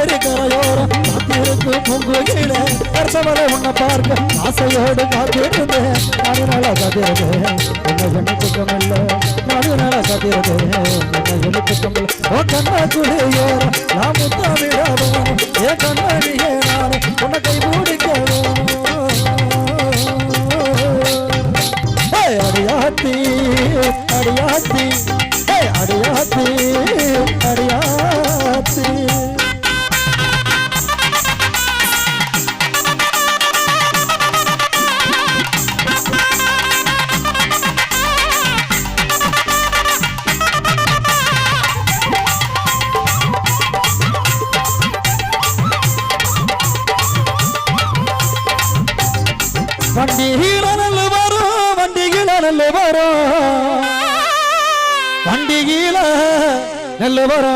காவேரி கரையோரம் காத்திருக்கு பூங்குயில வருஷமலை உன்னை பார்க்க ஆசையோடு காத்திருந்தேன் நாடு நாளா காத்திருந்தேன் உன்னை என்ன குற்றமில்ல நாடு நாளா காத்திருந்தேன் உன்னை என்ன குற்றமில்ல ஓ கண்ணா குளியோர நான் முத்தாமிடாதவன் ஏ கண்ணாடியே நான் உன்னை கை மூடிக்கணும் ஏய் வண்டியில நல்ல வரும் வண்டியில நல்ல வரும். வண்டியில நல்ல வரும்.